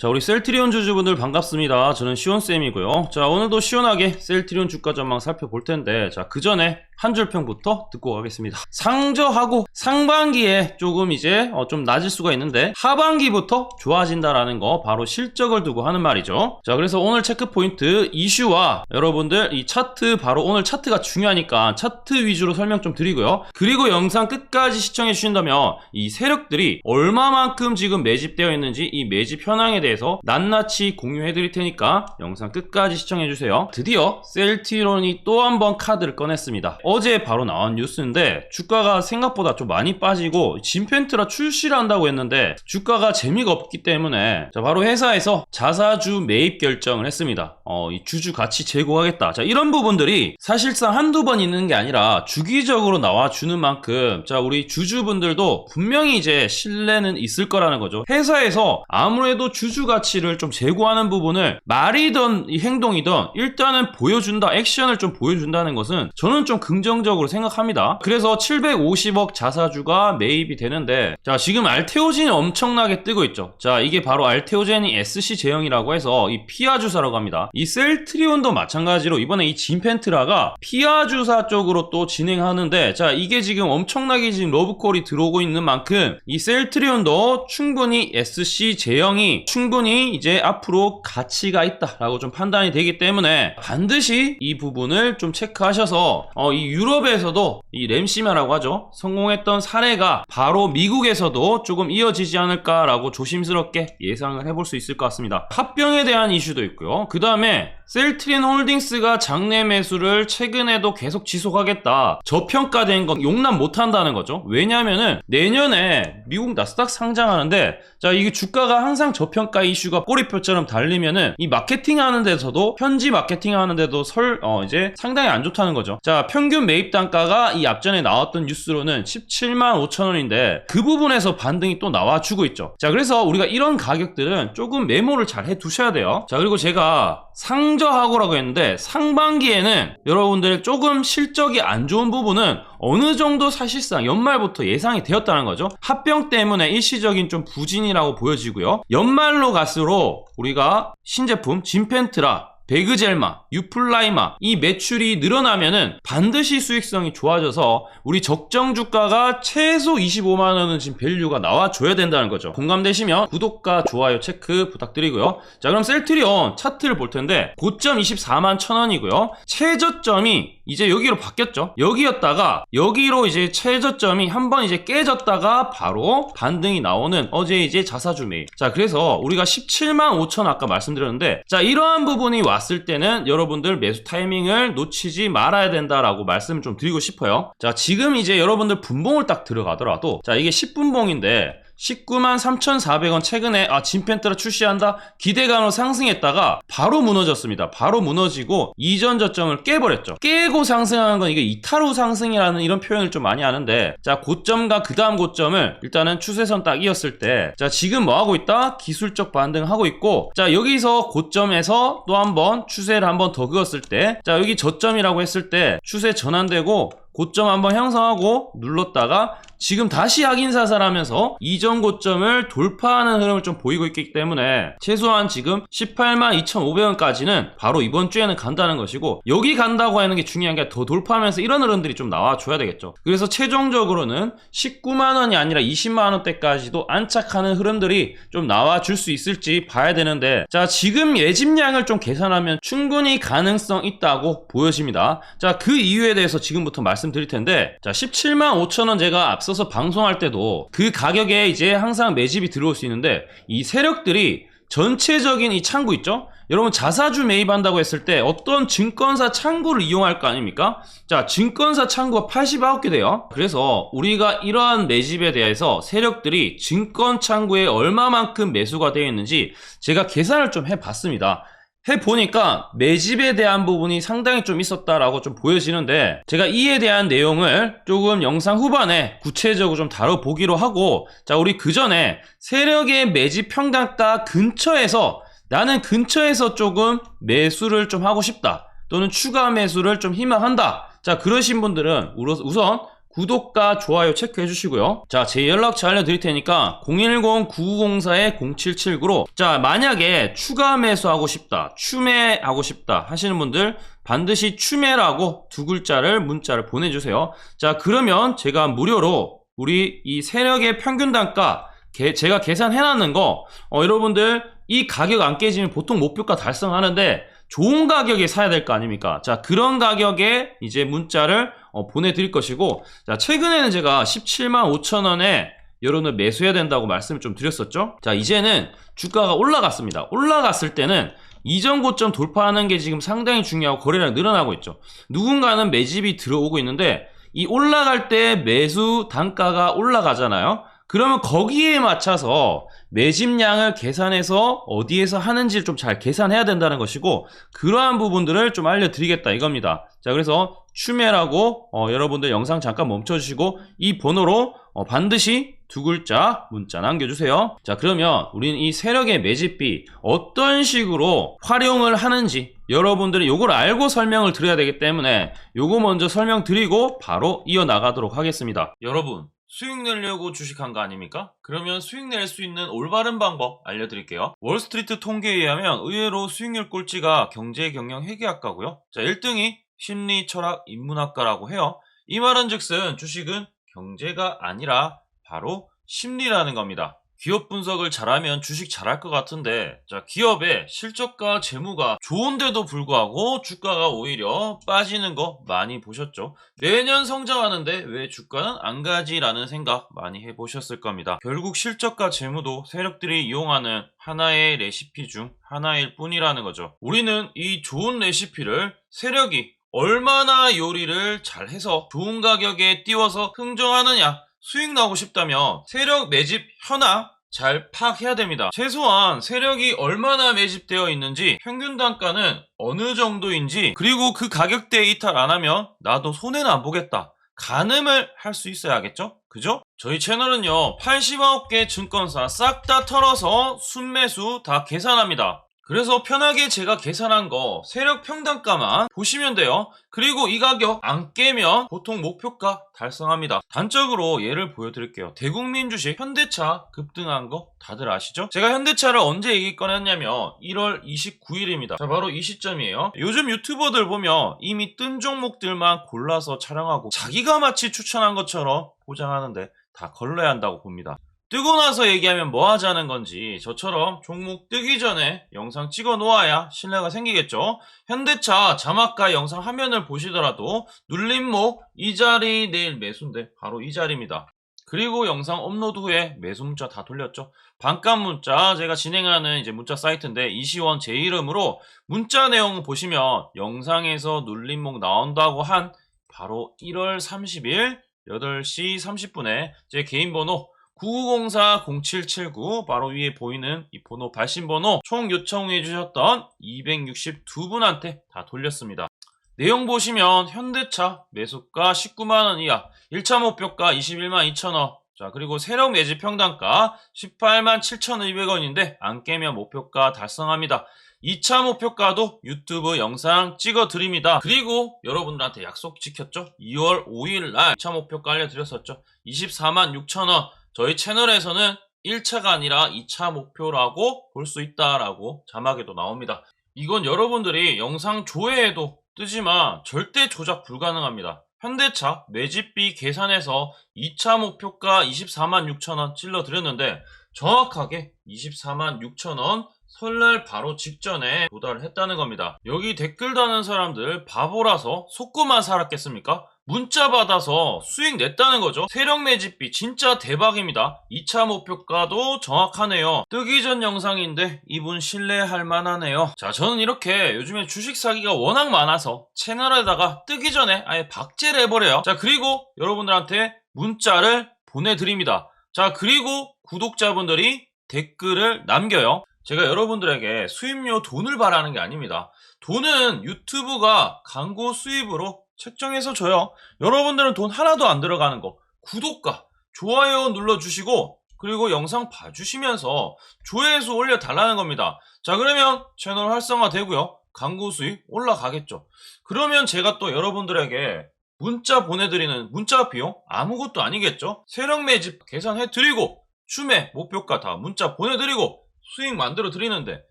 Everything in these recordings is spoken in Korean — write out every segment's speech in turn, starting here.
자, 우리 셀트리온 주주분들 반갑습니다. 저는 시온쌤이고요. 자, 오늘도 시원하게 셀트리온 주가 전망 살펴볼 텐데, 자, 그 전에 한 줄평부터 듣고 가겠습니다. 상저하고 상반기에 조금 이제 어, 좀 낮을 수가 있는데, 하반기부터 좋아진다라는 거 바로 실적을 두고 하는 말이죠. 자, 그래서 오늘 체크 포인트 이슈와 여러분들 이 차트 바로 오늘 차트가 중요하니까 차트 위주로 설명 좀 드리고요. 그리고 영상 끝까지 시청해 주신다면 이 세력들이 얼마만큼 지금 매집되어 있는지 이 매집 현황에 대해 서 낱낱이 공유해 드릴 테니까 영상 끝까지 시청해 주세요. 드디어 셀티론이 또 한 번 카드를 꺼냈습니다. 어제 바로 나온 뉴스인데 주가가 생각보다 좀 많이 빠지고 진펜트라 출시를 한다고 했는데 주가가 재미가 없기 때문에 자 바로 회사에서 자사주 매입 결정을 했습니다. 어, 이 주주 같이 제고하겠다. 자 이런 부분들이 사실상 한두 번 있는 게 아니라 주기적으로 나와 주는 만큼 자 우리 주주분들도 분명히 이제 신뢰는 있을 거라는 거죠. 회사에서 아무래도 주주 가치를 좀 제고하는 부분을 말이든 이 행동이든 일단은 보여준다, 액션을 좀 보여준다는 것은 저는 좀 긍정적으로 생각합니다. 그래서 750억 자사주가 매입이 되는데 자 지금 알테오진이 엄청나게 뜨고 있죠. 자 이게 바로 알테오젠이 SC 제형이라고 해서 이 피아 주사라고 합니다. 이 셀트리온도 마찬가지로 이번에 이 진펜트라가 피아 주사 쪽으로 또 진행하는데 자 이게 지금 엄청나게 지금 러브콜이 들어오고 있는 만큼 이 셀트리온도 충분히 SC 제형이 충 분히 이제 앞으로 가치가 있다라고 좀 판단이 되기 때문에 반드시 이 부분을 좀 체크하셔서 어, 이 유럽에서도 이 램시마라고 하죠 성공했던 사례가 바로 미국에서도 조금 이어지지 않을까라고 조심스럽게 예상을 해볼 수 있을 것 같습니다. 합병에 대한 이슈도 있고요. 그 다음에 셀트린 홀딩스가 장내 매수를 최근에도 계속 지속하겠다. 저평가된 건 용납 못한다는 거죠. 왜냐면은 내년에 미국 나스닥 상장하는데 자 이게 주가가 항상 저평가 이슈가 꼬리표처럼 달리면은 이 마케팅 하는 데서도 현지 마케팅 하는 데도 설 어, 이제 상당히 안 좋다는 거죠. 자 평균 매입 단가가 이 앞전에 나왔던 뉴스로는 17만 5천 원인데 그 부분에서 반등이 또 나와주고 있죠. 자 그래서 우리가 이런 가격들은 조금 메모를 잘 해 두셔야 돼요. 자 그리고 제가 상저하고라고 했는데 상반기에는 여러분들 조금 실적이 안 좋은 부분은 어느 정도 사실상 연말부터 예상이 되었다는 거죠. 합병 때문에 일시적인 좀 부진이라고 보여지고요. 연말로 갈수록 우리가 신제품 진펜트라 베그젤마, 유플라이마 이 매출이 늘어나면은 반드시 수익성이 좋아져서 우리 적정 주가가 최소 25만 원은 지금 밸류가 나와줘야 된다는 거죠. 공감되시면 구독과 좋아요 체크 부탁드리고요. 자 그럼 셀트리온 차트를 볼 텐데 고점 24만 천 원이고요. 최저점이 이제 여기로 바뀌었죠. 여기였다가 여기로 이제 최저점이 한 번 이제 깨졌다가 바로 반등이 나오는 어제 이제 자사주 매입. 자 그래서 우리가 17만 5천 아까 말씀드렸는데 자 이러한 부분이 왔을 때는 여러분들 매수 타이밍을 놓치지 말아야 된다라고 말씀을 좀 드리고 싶어요. 자 지금 이제 여러분들 분봉을 딱 들어가더라도 자 이게 10분봉인데 19만 3,400원 최근에 아 진펜트라 출시한다 기대감으로 상승했다가 바로 무너졌습니다. 바로 무너지고 이전 저점을 깨버렸죠. 깨고 상승하는 건 이게 이탈 후 상승이라는 이런 표현을 좀 많이 하는데 자 고점과 그 다음 고점을 일단은 추세선 딱 이었을 때 자 지금 뭐 하고 있다 기술적 반등하고 있고 자 여기서 고점에서 또 한번 추세를 한번 더 그었을 때 자 여기 저점이라고 했을 때 추세 전환되고 고점 한번 형성하고 눌렀다가 지금 다시 약인사살 하면서 이전 고점을 돌파하는 흐름을 좀 보이고 있기 때문에 최소한 지금 18만 2,500원까지는 바로 이번 주에는 간다는 것이고 여기 간다고 하는 게 중요한 게 더 돌파하면서 이런 흐름들이 좀 나와줘야 되겠죠. 그래서 최종적으로는 19만 원이 아니라 20만 원대까지도 안착하는 흐름들이 좀 나와줄 수 있을지 봐야 되는데 자 지금 예집량을 좀 계산하면 충분히 가능성 있다고 보여집니다. 자 그 이유에 대해서 지금부터 말씀 드릴 텐데 자 17만 5천 원 제가 앞서서 방송할 때도 그 가격에 이제 항상 매집이 들어올 수 있는데 이 세력들이 전체적인 이 창구 있죠? 여러분 자사주 매입한다고 했을 때 어떤 증권사 창구를 이용할 거 아닙니까? 자 증권사 창구가 89개 돼요. 그래서 우리가 이러한 매집에 대해서 세력들이 증권 창구에 얼마만큼 매수가 되어 있는지 제가 계산을 좀 해봤습니다. 해보니까 매집에 대한 부분이 상당히 좀 있었다라고 좀 보여지는데 제가 이에 대한 내용을 조금 영상 후반에 구체적으로 좀 다뤄보기로 하고 자 우리 그 전에 세력의 매집 평당가 근처에서 나는 근처에서 조금 매수를 좀 하고 싶다 또는 추가 매수를 좀 희망한다. 자 그러신 분들은 우선 구독과 좋아요 체크해 주시고요. 자, 제 연락처 알려드릴 테니까 010-9904-0779로 자, 만약에 추가 매수하고 싶다, 추매하고 싶다 하시는 분들 반드시 추매라고 두 글자를 문자를 보내주세요. 자, 그러면 제가 무료로 우리 이 세력의 평균 단가 개- 제가 계산해놨는 거 어, 여러분들 이 가격 안 깨지면 보통 목표가 달성하는데 좋은 가격에 사야 될 거 아닙니까? 자, 그런 가격에 이제 문자를 어, 보내드릴 것이고, 자, 최근에는 제가 17만 5천 원에 여러분을 매수해야 된다고 말씀을 좀 드렸었죠? 자, 이제는 주가가 올라갔습니다. 올라갔을 때는 이전 고점 돌파하는 게 지금 상당히 중요하고 거래량이 늘어나고 있죠. 누군가는 매집이 들어오고 있는데, 이 올라갈 때 매수 단가가 올라가잖아요? 그러면 거기에 맞춰서 매집량을 계산해서 어디에서 하는지를 좀 잘 계산해야 된다는 것이고 그러한 부분들을 좀 알려드리겠다 이겁니다. 자 그래서 추매라고 어, 여러분들 영상 잠깐 멈춰주시고 이 번호로 어, 반드시 두 글자 문자 남겨주세요. 자 그러면 우리는 이 세력의 매집비 어떤 식으로 활용을 하는지 여러분들이 요걸 알고 설명을 드려야 되기 때문에 요거 먼저 설명드리고 바로 이어나가도록 하겠습니다. 여러분 수익 내려고 주식한 거 아닙니까? 그러면 수익 낼 수 있는 올바른 방법 알려드릴게요. 월스트리트 통계에 의하면 의외로 수익률 꼴찌가 경제 경영 회계학과고요. 자, 1등이 심리 철학 인문학과라고 해요. 이 말은 즉슨 주식은 경제가 아니라 바로 심리라는 겁니다. 기업 분석을 잘하면 주식 잘할 것 같은데, 자, 기업의 실적과 재무가 좋은데도 불구하고 주가가 오히려 빠지는 거 많이 보셨죠? 매년 성장하는데 왜 주가는 안 가지 라는 생각 많이 해보셨을 겁니다. 결국 실적과 재무도 세력들이 이용하는 하나의 레시피 중 하나일 뿐이라는 거죠. 우리는 이 좋은 레시피를 세력이 얼마나 요리를 잘해서 좋은 가격에 띄워서 흥정하느냐 수익 나고 싶다면 세력 매집 현황 잘 파악해야 됩니다. 최소한 세력이 얼마나 매집되어 있는지 평균 단가는 어느 정도인지 그리고 그 가격대에 이탈 안 하면 나도 손해는 안 보겠다. 가늠을 할 수 있어야겠죠? 그죠? 저희 채널은요 89개 증권사 싹 다 털어서 순매수 다 계산합니다. 그래서 편하게 제가 계산한 거 세력 평단가만 보시면 돼요. 그리고 이 가격 안 깨면 보통 목표가 달성합니다. 단적으로 예를 보여드릴게요. 대국민 주식 현대차 급등한 거 다들 아시죠? 제가 현대차를 언제 얘기 꺼냈냐면 1월 29일입니다. 자 바로 이 시점이에요. 요즘 유튜버들 보면 이미 뜬 종목들만 골라서 촬영하고 자기가 마치 추천한 것처럼 포장하는데 다 걸러야 한다고 봅니다. 뜨고 나서 얘기하면 뭐 하자는 건지 저처럼 종목 뜨기 전에 영상 찍어 놓아야 신뢰가 생기겠죠. 현대차 자막과 영상 화면을 보시더라도 눌림목 이 자리 내일 매수인데 바로 이 자리입니다. 그리고 영상 업로드 후에 매수 문자 다 돌렸죠. 반값 문자 제가 진행하는 이제 문자 사이트인데 이시원 제 이름으로 문자 내용 보시면 영상에서 눌림목 나온다고 한 바로 1월 30일 8시 30분에 제 개인 번호 9904-0779 바로 위에 보이는 이 번호 발신번호 총 요청해 주셨던 262분한테 다 돌렸습니다. 내용 보시면 현대차 매수가 19만원 이하 1차 목표가 21만 2천원 자 그리고 세력 매집 평단가 18만 7,200원인데 안 깨면 목표가 달성합니다. 2차 목표가도 유튜브 영상 찍어 드립니다. 그리고 여러분들한테 약속 지켰죠? 2월 5일 날 2차 목표가 알려드렸었죠? 24만 6천원 저희 채널에서는 1차가 아니라 2차 목표라고 볼 수 있다라고 자막에도 나옵니다. 이건 여러분들이 영상 조회에도 뜨지만 절대 조작 불가능합니다. 현대차 매집비 계산해서 2차 목표가 24만 6천원 찔러 드렸는데 정확하게 24만 6천원 설날 바로 직전에 도달을 했다는 겁니다. 여기 댓글 다는 사람들 바보라서 속고만 살았겠습니까? 문자 받아서 수익 냈다는 거죠. 세력 매집비 진짜 대박입니다. 2차 목표가도 정확하네요. 뜨기 전 영상인데 이분 신뢰할 만하네요. 자, 저는 이렇게 요즘에 주식 사기가 워낙 많아서 채널에다가 뜨기 전에 아예 박제를 해버려요. 자, 그리고 여러분들한테 문자를 보내드립니다. 자, 그리고 구독자분들이 댓글을 남겨요. 제가 여러분들에게 수입료 돈을 바라는 게 아닙니다. 돈은 유튜브가 광고 수입으로 책정해서 줘요. 여러분들은 돈 하나도 안 들어가는 거. 구독과 좋아요 눌러주시고, 그리고 영상 봐주시면서 조회수 올려달라는 겁니다. 자, 그러면 채널 활성화 되고요. 광고 수익 올라가겠죠. 그러면 제가 또 여러분들에게 문자 보내드리는 문자 비용 아무것도 아니겠죠? 세력 매집 계산해드리고 추매 목표가 다 문자 보내드리고 수익 만들어 드리는데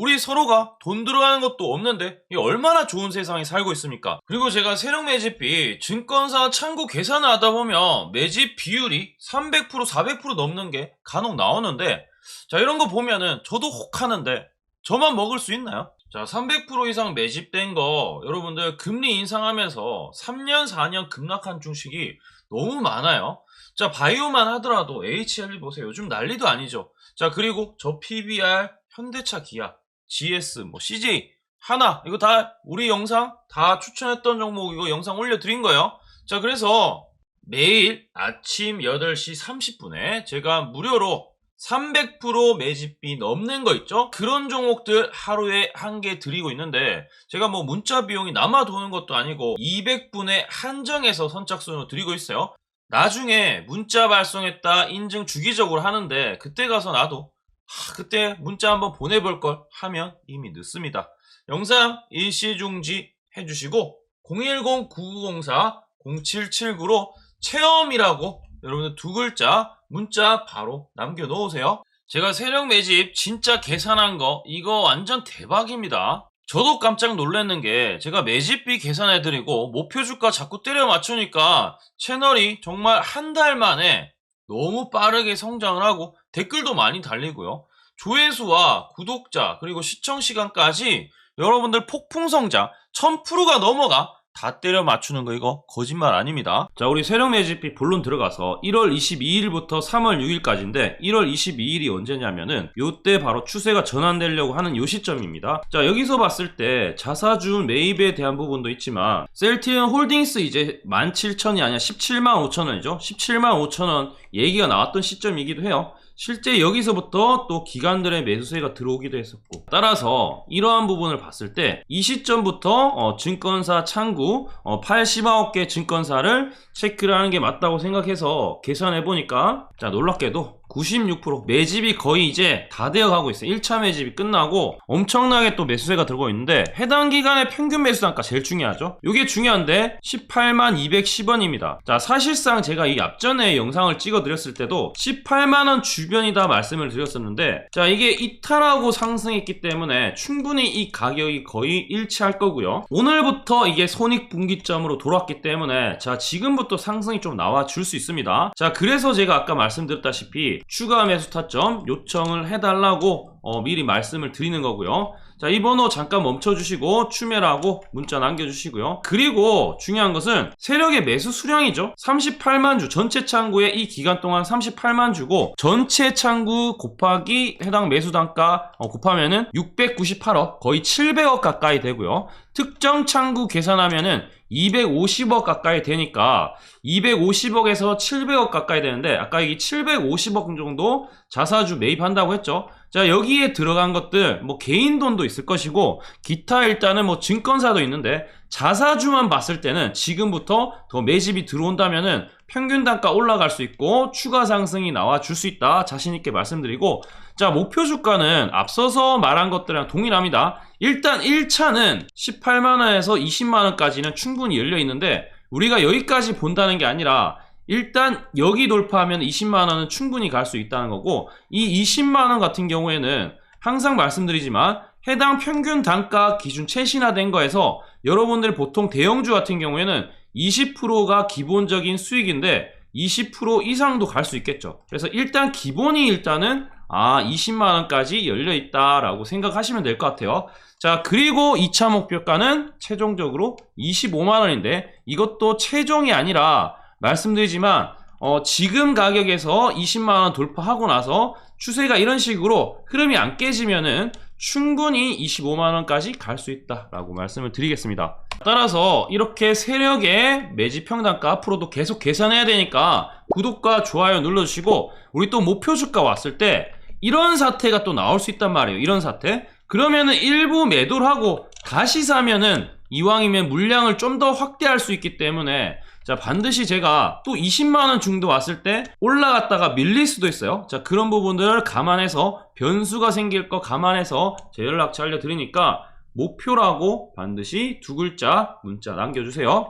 우리 서로가 돈 들어가는 것도 없는데 이 얼마나 좋은 세상에 살고 있습니까? 그리고 제가 세력 매집비 증권사 창구 계산을 하다 보면 매집 비율이 300% 400% 넘는 게 간혹 나오는데 자 이런 거 보면은 저도 혹하는데 저만 먹을 수 있나요? 자 300% 이상 매집된 거 여러분들 금리 인상하면서 3년 4년 급락한 주식이 너무 많아요. 자 바이오만 하더라도 HLB 보세요. 요즘 난리도 아니죠. 자 그리고 저 PBR 현대차 기아 GS 뭐 CJ 하나 이거 다 우리 영상 다 추천했던 종목 이거 영상 올려드린 거예요. 자 그래서 매일 아침 8시 30분에 제가 무료로 300% 매집비 넘는 거 있죠? 그런 종목들 하루에 한 개 드리고 있는데 제가 뭐 문자 비용이 남아 도는 것도 아니고 200분에 한정해서 선착순으로 드리고 있어요. 나중에 문자 발송했다 인증 주기적으로 하는데 그때 가서 나도 하, 그때 문자 한번 보내볼 걸 하면 이미 늦습니다. 영상 일시중지 해주시고 010-9904-0779로 체험이라고 여러분들 두 글자 문자 바로 남겨놓으세요. 제가 세력 매집 진짜 계산한 거 이거 완전 대박입니다. 저도 깜짝 놀랐는 게 제가 매집비 계산해드리고 목표 주가 자꾸 때려 맞추니까 채널이 정말 한 달 만에 너무 빠르게 성장을 하고 댓글도 많이 달리고요. 조회수와 구독자 그리고 시청 시간까지 여러분들 폭풍 성장 1000%가 넘어가 다 때려 맞추는 거 이거 거짓말 아닙니다. 자, 우리 세력 매집비 본론 들어가서 1월 22일부터 3월 6일까지인데 1월 22일이 언제냐면은 요때 바로 추세가 전환되려고 하는 요 시점입니다. 자, 여기서 봤을 때 자사주 매입에 대한 부분도 있지만 셀티언 홀딩스 이제 17,000이 아니라 17만 5천원이죠. 17만 5천원 얘기가 나왔던 시점이기도 해요. 실제 여기서부터 또 기관들의 매수세가 들어오기도 했었고 따라서 이러한 부분을 봤을 때 이 시점부터 어, 증권사 창구 어, 80억 개 증권사를 체크를 하는 게 맞다고 생각해서 계산해 보니까 자 놀랍게도 96% 매집이 거의 이제 다 되어 가고 있어요. 1차 매집이 끝나고 엄청나게 또 매수세가 들고 있는데 해당 기간의 평균 매수 단가 제일 중요하죠. 이게 중요한데 18만 210원입니다. 자, 사실상 제가 이 앞전에 영상을 찍어 드렸을 때도 18만 원 주변이다 말씀을 드렸었는데 자, 이게 이탈하고 상승했기 때문에 충분히 이 가격이 거의 일치할 거고요. 오늘부터 이게 손익 분기점으로 돌아왔기 때문에 자, 지금부터 상승이 좀 나와 줄 수 있습니다. 자, 그래서 제가 아까 말씀드렸다시피 추가 매수 타점 요청을 해달라고 어, 미리 말씀을 드리는 거고요. 자, 이 번호 잠깐 멈춰주시고 추매라고 문자 남겨주시고요. 그리고 중요한 것은 세력의 매수 수량이죠. 38만 주 전체 창구에 이 기간 동안 38만 주고 전체 창구 곱하기 해당 매수 단가 어, 곱하면은 698억 거의 700억 가까이 되고요. 특정 창구 계산하면은 250억 가까이 되니까 250억에서 700억 가까이 되는데 아까 이 750억 정도 자사주 매입한다고 했죠. 자 여기에 들어간 것들 뭐 개인 돈도 있을 것이고 기타 일단은 뭐 증권사도 있는데 자사주만 봤을 때는 지금부터 더 매집이 들어온다면은 평균 단가 올라갈 수 있고 추가 상승이 나와 줄 수 있다 자신 있게 말씀드리고 자 목표 주가는 앞서서 말한 것들이랑 동일합니다. 일단 1차는 18만원에서 20만원까지는 충분히 열려 있는데 우리가 여기까지 본다는 게 아니라 일단 여기 돌파하면 20만원은 충분히 갈 수 있다는 거고 이 20만원 같은 경우에는 항상 말씀드리지만 해당 평균 단가 기준 최신화된 거에서 여러분들 보통 대형주 같은 경우에는 20%가 기본적인 수익인데 20% 이상도 갈 수 있겠죠. 그래서 일단 기본이 일단은 아 20만원까지 열려 있다 라고 생각하시면 될 것 같아요. 자 그리고 2차 목표가는 최종적으로 25만원인데 이것도 최종이 아니라 말씀드리지만 어, 지금 가격에서 20만원 돌파하고 나서 추세가 이런 식으로 흐름이 안 깨지면은 충분히 25만원까지 갈 수 있다라고 말씀을 드리겠습니다. 따라서 이렇게 세력의 매집 평단가 앞으로도 계속 계산해야 되니까 구독과 좋아요 눌러주시고 우리 또 목표 주가 왔을 때 이런 사태가 또 나올 수 있단 말이에요. 이런 사태. 그러면은 일부 매도를 하고 다시 사면은 이왕이면 물량을 좀 더 확대할 수 있기 때문에 자 반드시 제가 또 20만원 정도 왔을 때 올라갔다가 밀릴 수도 있어요. 자 그런 부분들을 감안해서 변수가 생길 거 감안해서 제 연락처 알려드리니까 목표라고 반드시 두 글자 문자 남겨주세요